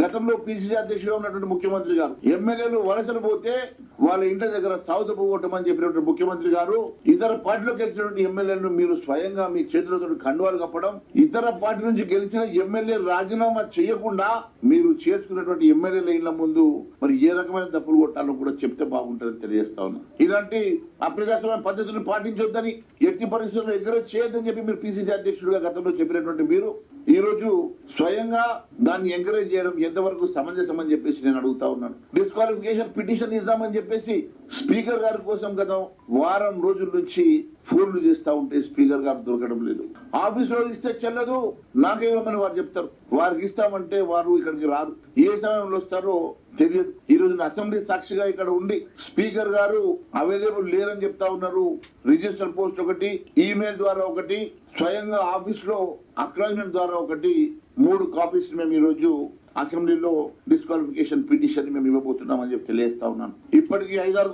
గతంలో పిసిసి అధ్యక్షుడు ఉన్నటువంటి ముఖ్యమంత్రి గారు. ఎమ్మెల్యేలు వలసలు పోతే వాళ్ళ ఇంటి దగ్గర సాగుతూ పోగొట్టమని చెప్పినటువంటి ముఖ్యమంత్రి గారు ఇతర పార్టీలోకి గెలిచినటువంటి ఎమ్మెల్యేలను మీరు స్వయంగా మీ చేతులతో కండువాలు కప్పడం ఇతర పార్టీ నుంచి గెలిచిన ఎమ్మెల్యే రాజీనామా చేయకుండా మీరు చేసుకున్నటువంటి ఎమ్మెల్యేల ఇళ్ళ ముందు మరి ఏ రకమైన తప్పులు కొట్టాలో కూడా చెప్తే బాగుంటుందని తెలియజేస్తా ఉన్నా. ఇలాంటి అప్రజాస్వామ్య పద్ధతులను పాటించొద్దని ఎట్టి పరిస్థితుల్లో ఎగ్గర చేయొద్దని చెప్పి మీరు పిసిసి అధ్యక్షుడిగా గతంలో చెప్పినటువంటి మీరు ఈరోజు స్వయంగా దాన్ని ఎంకరేజ్ చేయడం ఎంతవరకు సమంజసం అని చెప్పేసి నేను అడుగుతా ఉన్నాను. డిస్క్వాలిఫికేషన్ పిటిషన్ ఇద్దామని చెప్పేసి స్పీకర్ గారి కోసం గత వారం రోజుల నుంచి ఫోన్లు చేస్తా ఉంటే స్పీకర్ గారు దొరకడం లేదు. ఆఫీస్లో ఇస్తే చెల్లదు నాకేమని వారు చెప్తారు. వారికి ఇస్తామంటే వారు ఇక్కడికి రాదు ఏ సమయంలో వస్తారో తెలియదు. ఈ రోజు అసెంబ్లీ సాక్షిగా ఇక్కడ ఉండి స్పీకర్ గారు అవైలబుల్ లేరని చెప్తా ఉన్నారు. రిజిస్టర్ పోస్ట్ ఒకటి ఈమెయిల్ ద్వారా ఒకటి స్వయంగా ఆఫీస్లో అక్నాలజ్మెంట్ ద్వారా ఒకటి మూడు కాపీస్ మేము ఈ రోజు అసెంబ్లీలో డిస్క్వాలిఫికేషన్ పిటిషన్ మేము ఇవ్వబోతున్నామని చెప్పి తెలియజేస్తా ఉన్నాను. ఇప్పటికీ ఐదారు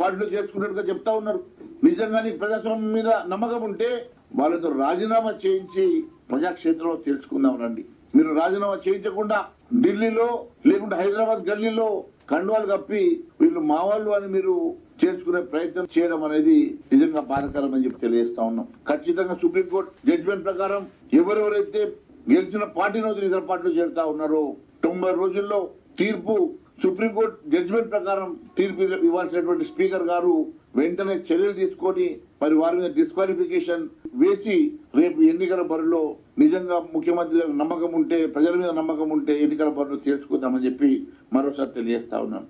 పార్టీలు చేర్చుకున్నట్టుగా చెప్తా ఉన్నారు. నిజంగానే ప్రజాస్వామ్యం మీద నమ్మకం ఉంటే వాళ్ళతో రాజీనామా చేయించి ప్రజాక్షేత్రంలో తెలుసుకుందాం రండి. మీరు రాజీనామా చేయించకుండా ఢిల్లీలో లేకుంటే హైదరాబాద్ గల్లీలో కండువాలు కప్పి వీళ్ళు మా వాళ్ళు అని మీరు చేర్చుకునే ప్రయత్నం చేయడం అనేది నిజంగా బాధకరం అని చెప్పి తెలియజేస్తా ఉన్నాం. ఖచ్చితంగా సుప్రీంకోర్టు జడ్జిమెంట్ ప్రకారం ఎవరెవరైతే గెలిచిన పార్టీని వదిలి ఇతర పార్టీలో చేరుతా ఉన్నారో తొంభై రోజుల్లో తీర్పు సుప్రీంకోర్టు జడ్జిమెంట్ ప్రకారం తీర్పు ఇవ్వాల్సినటువంటి స్పీకర్ గారు వెంటనే చర్యలు తీసుకొని మరి వారి మీద డిస్క్వాలిఫికేషన్ వేసి రేపు ఎన్నికల బరిలో నిజంగా ముఖ్యమంత్రి నమ్మకం ఉంటే ప్రజల మీద నమ్మకం ఉంటే ఎన్నికల బరిలో తీర్చుకుందామని చెప్పి మరోసారి తెలియజేస్తా ఉన్నాను